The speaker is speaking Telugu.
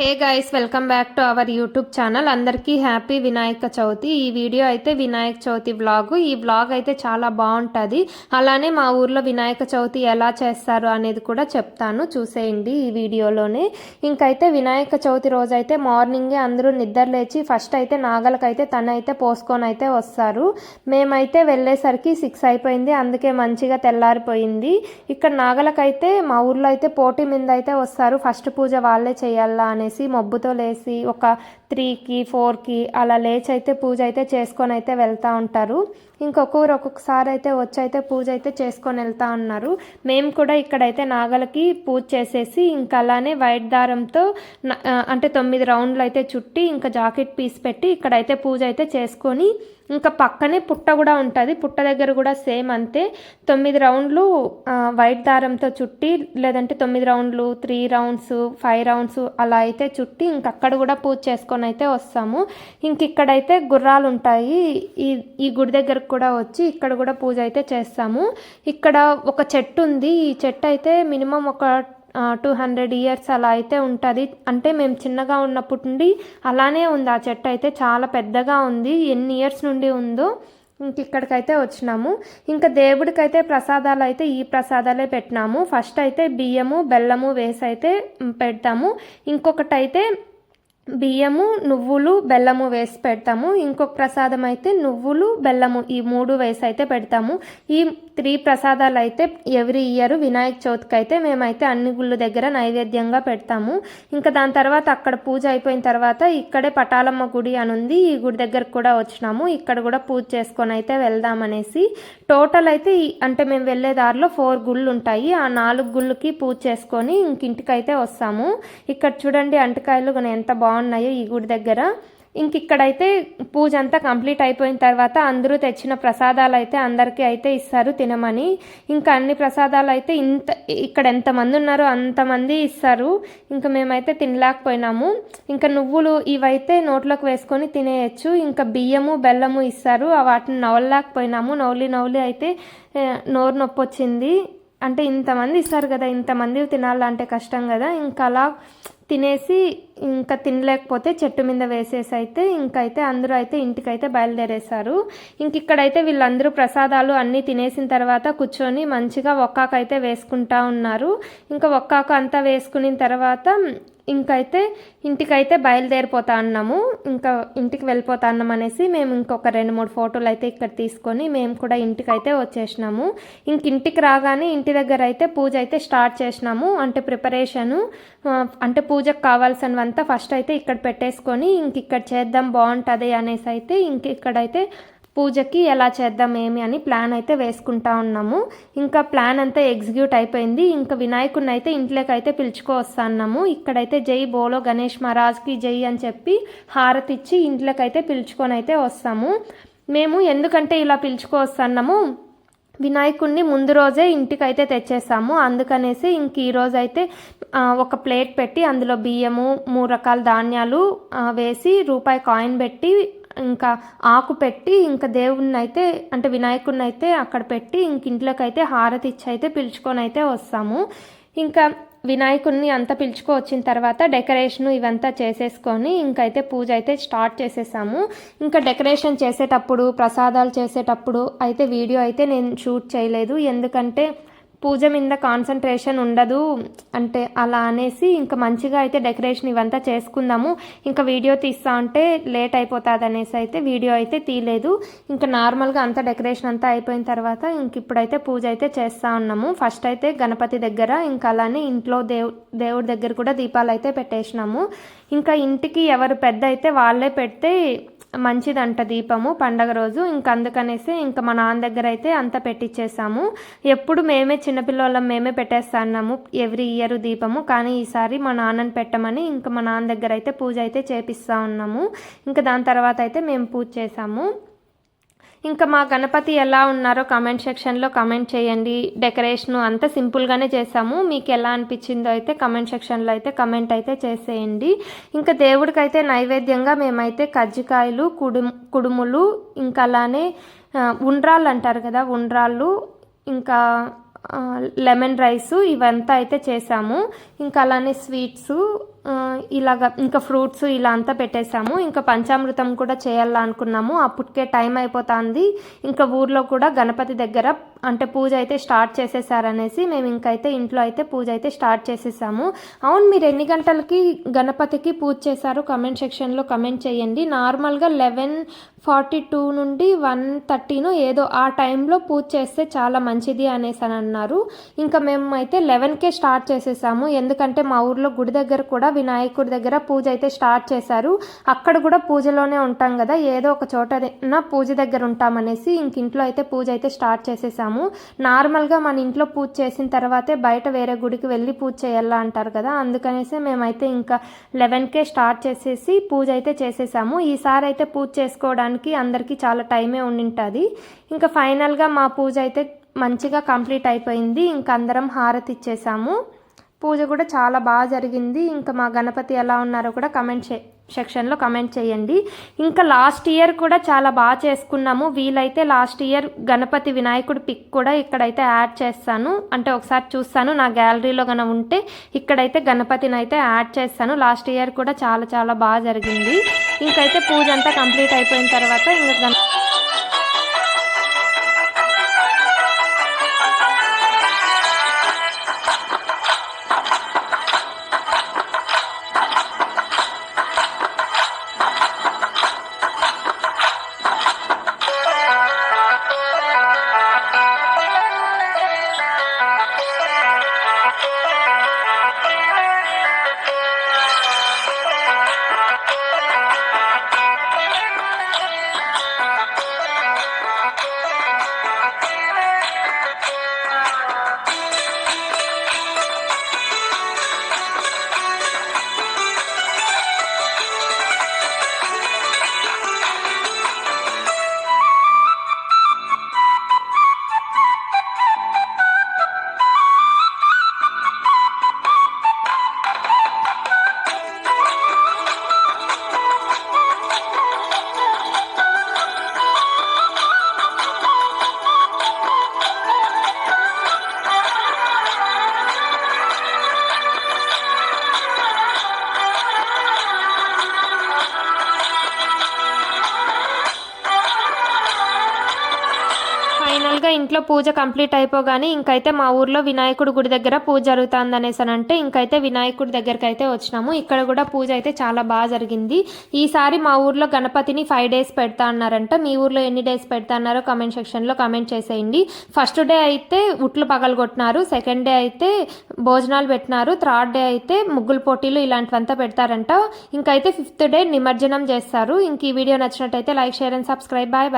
Hey guys welcome back to our YouTube channel. అందరికీ హ్యాపీ వినాయక చవితి. ఈ వీడియో అయితే వినాయక చవితి వ్లాగ్. ఈ వ్లాగ్ అయితే చాలా బాగుంటుంది. అలానే మా ఊర్లో వినాయక చవితి ఎలా చేస్తారు అనేది కూడా చెప్తాను. చూసేయండి ఈ వీడియోలోనే. ఇంకైతే వినాయక చవితి రోజు అయితే మార్నింగే అందరూ నిద్ర లేచి ఫస్ట్ అయితే నాగలకైతే తన అయితే పోసుకొని అయితే వస్తారు. మేమైతే వెళ్ళేసరికి సిక్స్ అయిపోయింది. అందుకే మంచిగా తెల్లారిపోయింది. ఇక్కడ నాగలకైతే మా ఊర్లో అయితే పోటీ మీద అయితే వస్తారు. ఫస్ట్ పూజ వాళ్ళే చేయాలా అనేసి మబ్బుతో లేసి ఒక త్రీకి ఫోర్కి అలా లేచి అయితే పూజ అయితే చేసుకొని అయితే వెళ్తూ ఉంటారు. ఇంకొకరు ఒక్కొక్కసారి అయితే వచ్చి అయితే పూజ అయితే చేసుకొని వెళ్తా ఉన్నారు. మేము కూడా ఇక్కడైతే నాగలకి పూజ చేసేసి ఇంకా అలానే వైట్ దారంతో అంటే తొమ్మిది రౌండ్లు అయితే చుట్టి ఇంకా జాకెట్ పీస్ పెట్టి ఇక్కడైతే పూజ అయితే చేసుకొని ఇంకా పక్కనే పుట్ట కూడా ఉంటుంది. పుట్ట దగ్గర కూడా సేమ్ అంతే. తొమ్మిది రౌండ్లు వైట్ దారంతో చుట్టి లేదంటే తొమ్మిది రౌండ్లు త్రీ రౌండ్స్ ఫైవ్ రౌండ్స్ అలా అయితే చుట్టి ఇంక అక్కడ కూడా పూజ చేసుకొని అయితే వస్తాము. ఇంక ఇక్కడైతే గుర్రాలు ఉంటాయి ఈ ఈ గుడి దగ్గరకు కూడా వచ్చి ఇక్కడ కూడా పూజ అయితే చేస్తాము. ఇక్కడ ఒక చెట్టు ఉంది ఈ చెట్టు అయితే మినిమం ఒక టూ హండ్రెడ్ ఇయర్స్ అలా అయితే ఉంటుంది. అంటే మేము చిన్నగా ఉన్నప్పటి నుండి అలానే ఉంది. ఆ చెట్టు అయితే చాలా పెద్దగా ఉంది. ఎన్ని ఇయర్స్ నుండి ఉందో ఇంక ఇక్కడికైతే వచ్చినాము. ఇంకా దేవుడికైతే ప్రసాదాలు అయితే ఈ ప్రసాదాలే పెట్టినాము. ఫస్ట్ అయితే బియ్యము బెల్లము వేసి అయితే పెడతాము. ఇంకొకటి అయితే బియ్యము నువ్వులు బెల్లము వేసి పెడతాము. ఇంకొక ప్రసాదం అయితే నువ్వులు బెల్లము ఈ మూడు వేసి అయితే పెడతాము. ఈ త్రీ ప్రసాదాలు అయితే ఎవ్రీ ఇయర్ వినాయక చవితికి అయితే మేమైతే అన్ని గుళ్ళు దగ్గర నైవేద్యంగా పెడతాము. ఇంకా దాని తర్వాత అక్కడ పూజ అయిపోయిన తర్వాత ఇక్కడే పటాలమ్మ గుడి అని ఉంది. ఈ గుడి దగ్గరకు కూడా వచ్చినాము. ఇక్కడ కూడా పూజ చేసుకొని అయితే వెళ్దామనేసి టోటల్ అయితే అంటే మేము వెళ్ళే దారిలో ఫోర్ గుళ్ళు ఉంటాయి. ఆ నాలుగు గుళ్ళకి పూజ చేసుకొని ఇంకింటికైతే వస్తాము. ఇక్కడ చూడండి అంటకాయలు ఎంత బాగున్నాయో ఈ గుడి దగ్గర. ఇంక ఇక్కడైతే పూజ అంతా కంప్లీట్ అయిపోయిన తర్వాత అందరూ తెచ్చిన ప్రసాదాలు అయితే అందరికీ అయితే ఇస్తారు తినమని. ఇంకా అన్ని ప్రసాదాలు అయితే ఇంత ఇక్కడ ఎంతమంది ఉన్నారో అంతమంది ఇస్తారు. ఇంకా మేమైతే తినలేకపోయినాము. ఇంకా నువ్వులు ఇవైతే నోట్లోకి వేసుకొని తినేయచ్చు. ఇంకా బియ్యము బెల్లము ఇస్తారు. వాటిని నవలలేకపోయినాము. నవ్లి నవ్లి అయితే నోరు నొప్పి వచ్చింది. అంటే ఇంతమంది ఇస్తారు కదా ఇంతమంది తినాలంటే కష్టం కదా. ఇంకా అలా తినేసి ఇంకా తినలేకపోతే చెట్టు మీద వేసేసి అయితే ఇంకైతే అందరూ అయితే ఇంటికైతే బయలుదేరేశారు. ఇంక ఇక్కడైతే వీళ్ళందరూ ప్రసాదాలు అన్నీ తినేసిన తర్వాత కూర్చొని మంచిగా ఒక్కాకైతే వేసుకుంటా ఉన్నారు. ఇంకా ఒక్కాకు అంతా వేసుకున్న తర్వాత ఇంకైతే ఇంటికైతే బయలుదేరిపోతా అన్నాము. ఇంకా ఇంటికి వెళ్ళిపోతా అన్నాం అనేసి మేము ఇంకొక రెండు మూడు ఫోటోలు అయితే ఇక్కడ తీసుకొని మేము కూడా ఇంటికైతే వచ్చేసినాము. ఇంక ఇంటికి రాగానే ఇంటి దగ్గర అయితే పూజ అయితే స్టార్ట్ చేసినాము. అంటే ప్రిపరేషను అంటే పూజకు కావాల్సినవంతా ఫస్ట్ అయితే ఇక్కడ పెట్టేసుకొని ఇంక ఇక్కడ చేద్దాం బాగుంటుంది అనేసి అయితే ఇంక ఇక్కడైతే పూజకి ఎలా చేద్దాం ఏమి అని ప్లాన్ అయితే వేసుకుంటా ఉన్నాము. ఇంకా ప్లాన్ అంతా ఎగ్జిక్యూట్ అయిపోయింది. ఇంకా వినాయకుడిని అయితే ఇంట్లోకి అయితే పిలుచుకో వస్తున్నాము ఇక్కడైతే జై బోలో గణేష్ మహారాజ్కి జై అని చెప్పి హారతి ఇచ్చి ఇంట్లోకి అయితే పిలుచుకొని అయితే వస్తాము. మేము ఎందుకంటే ఇలా పిలుచుకో వస్తున్నాము వినాయకుడిని ముందు రోజే ఇంటికి అయితే తెచ్చేసాము. అందుకనేసి ఇంక ఈరోజు అయితే ఒక ప్లేట్ పెట్టి అందులో బియ్యము మూడు రకాల ధాన్యాలు వేసి రూపాయి కాయిన్ పెట్టి ఇంకా ఆకు పెట్టి ఇంకా దేవుణ్ణి అయితే అంటే వినాయకుడిని అయితే అక్కడ పెట్టి ఇంక ఇంట్లోకి అయితే హారతి ఇచ్చి అయితే పిలుచుకొని అయితే వస్తాము. ఇంకా వినాయకుడిని అంతా పిలుచుకో వచ్చిన తర్వాత డెకరేషన్ ఇవంతా చేసేసుకొని ఇంకైతే పూజ అయితే స్టార్ట్ చేసేసాము. ఇంకా డెకరేషన్ చేసేటప్పుడు ప్రసాదాలు చేసేటప్పుడు అయితే వీడియో అయితే నేను షూట్ చేయలేదు. ఎందుకంటే పూజ మీద కాన్సన్ట్రేషన్ ఉండదు అంటే అలా అనేసి ఇంకా మంచిగా అయితే డెకరేషన్ ఇవంతా చేసుకుందాము. ఇంకా వీడియో తీస్తా ఉంటే లేట్ అయిపోతుంది అనేసి అయితే వీడియో అయితే తీయలేదు. ఇంకా నార్మల్గా అంతా డెకరేషన్ అంతా అయిపోయిన తర్వాత ఇంక ఇప్పుడైతే పూజ అయితే చేస్తూ ఉన్నాము. ఫస్ట్ అయితే గణపతి దగ్గర ఇంకా అలానే ఇంట్లో దేవు దేవుడి దగ్గర కూడా దీపాలు అయితే పెట్టేసినాము. ఇంకా ఇంటికి ఎవరు పెద్ద అయితే వాళ్ళే పెడితే మంచిదంట దీపము పండగ రోజు. ఇంకా అందుకనేసి ఇంకా మా నాన్న దగ్గర అయితే అంత పెట్టించేసాము ఎప్పుడు మేమే చిన్నపిల్లలం మేమే పెట్టేస్తున్నాము ఎవ్రీ ఇయర్ దీపము. కానీ ఈసారి మా నాన్నని పెట్టమని ఇంకా మా నాన్న దగ్గర అయితే పూజ అయితే చేపిస్తూ ఉన్నాము. ఇంకా దాని తర్వాత అయితే మేము పూజ చేసాము. ఇంకా మా గణపతి ఎలా ఉన్నారో కామెంట్ సెక్షన్లో కామెంట్ చేయండి. డెకరేషన్ అంతా సింపుల్గానే చేసాము మీకు ఎలా అనిపించిందో అయితే కామెంట్ సెక్షన్లో అయితే కమెంట్ అయితే చేసేయండి. ఇంకా దేవుడికైతే నైవేద్యంగా మేమైతే కజ్జికాయలు కుడుము కుడుములు ఇంకా అలానే ఉండ్రాళ్ళు అంటారు కదా ఉండ్రాళ్ళు ఇంకా లెమన్ రైస్ ఇవంతా అయితే చేసాము ఇంకా అలానే స్వీట్స్ ఇలాగ ఇంకా ఫ్రూట్స్ ఇలా అంతా పెట్టేసాము ఇంకా పంచామృతం కూడా చేయాలనుకున్నాము. అప్పటికే టైం అయిపోతుంది. ఇంకా ఊర్లో కూడా గణపతి దగ్గర అంటే పూజ అయితే స్టార్ట్ చేసేసారనేసి మేము ఇంకైతే ఇంట్లో అయితే పూజ అయితే స్టార్ట్ చేసేసాము. అవును మీరు ఎన్ని గంటలకి గణపతికి పూజ చేశారు కమెంట్ సెక్షన్లో కమెంట్ చేయండి. నార్మల్గా లెవెన్ ఫార్టీ టూ నుండి వన్ థర్టీను ఏదో ఆ టైంలో పూజ చేస్తే చాలా మంచిది అనేసి అని అన్నారు. ఇంకా మేము అయితే లెవెన్కే స్టార్ట్ చేసేసాము. ఎందుకంటే మా ఊర్లో గుడి దగ్గర కూడా వినాయకుడి దగ్గర పూజ అయితే స్టార్ట్ చేశారు. అక్కడ కూడా పూజలోనే ఉంటాం కదా ఏదో ఒక చోట పూజ దగ్గర ఉంటామనేసి ఇంక ఇంట్లో అయితే పూజ అయితే స్టార్ట్ చేసేసాము. నార్మల్గా మన ఇంట్లో పూజ చేసిన తర్వాతే బయట వేరే గుడికి వెళ్ళి పూజ చేయాలా అంటారు కదా అందుకనేసి మేమైతే ఇంకా లెవెన్కే స్టార్ట్ చేసేసి పూజ అయితే చేసేసాము. ఈసారి అయితే పూజ చేసుకోవడానికి అందరికీ చాలా టైమే ఉండింటుంది. ఇంకా ఫైనల్గా మా పూజ అయితే మంచిగా కంప్లీట్ అయిపోయింది. ఇంకా అందరం హారతి ఇచ్చేసాము. పూజ కూడా చాలా బాగా జరిగింది. ఇంకా మా గణపతి ఎలా ఉన్నారో కూడా కమెంట్ చే సెక్షన్లో కమెంట్ చేయండి. ఇంకా లాస్ట్ ఇయర్ కూడా చాలా బాగా చేసుకున్నాము. వీలైతే లాస్ట్ ఇయర్ గణపతి వినాయకుడి పిక్ కూడా ఇక్కడైతే యాడ్ చేస్తాను. అంటే ఒకసారి చూస్తాను. నా గ్యాలరీలో కన ఉంటే ఇక్కడైతే గణపతిని అయితే యాడ్ చేస్తాను. లాస్ట్ ఇయర్ కూడా చాలా చాలా బాగా జరిగింది. ఇంకైతే పూజ అంతా కంప్లీట్ అయిపోయిన తర్వాత ఇంకా ఫైనల్గా ఇంట్లో పూజ కంప్లీట్ అయిపోగానే ఇంకైతే మా ఊర్లో వినాయకుడి గుడి దగ్గర పూజ జరుగుతుంది అనేసి అని అంటే ఇంకైతే వినాయకుడి దగ్గరికి అయితే వచ్చినాము. ఇక్కడ కూడా పూజ అయితే చాలా బాగా జరిగింది. ఈసారి మా ఊర్లో గణపతిని ఫైవ్ డేస్ పెడతా అన్నారంట మీ ఊర్లో ఎన్ని డేస్ పెడతా అన్నారో కమెంట్ సెక్షన్లో కమెంట్ చేసేయండి. ఫస్ట్ డే అయితే ఉట్లు పగలగొట్టినారు. సెకండ్ డే అయితే భోజనాలు పెట్టినారు. థర్డ్ డే అయితే ముగ్గుల పోటీలు ఇలాంటివంతా పెడతారంట. ఇంకైతే ఫిఫ్త్ డే నిమజ్జనం చేస్తారు. ఇంక ఈ వీడియో నచ్చినట్టయితే like share and subscribe. Bye.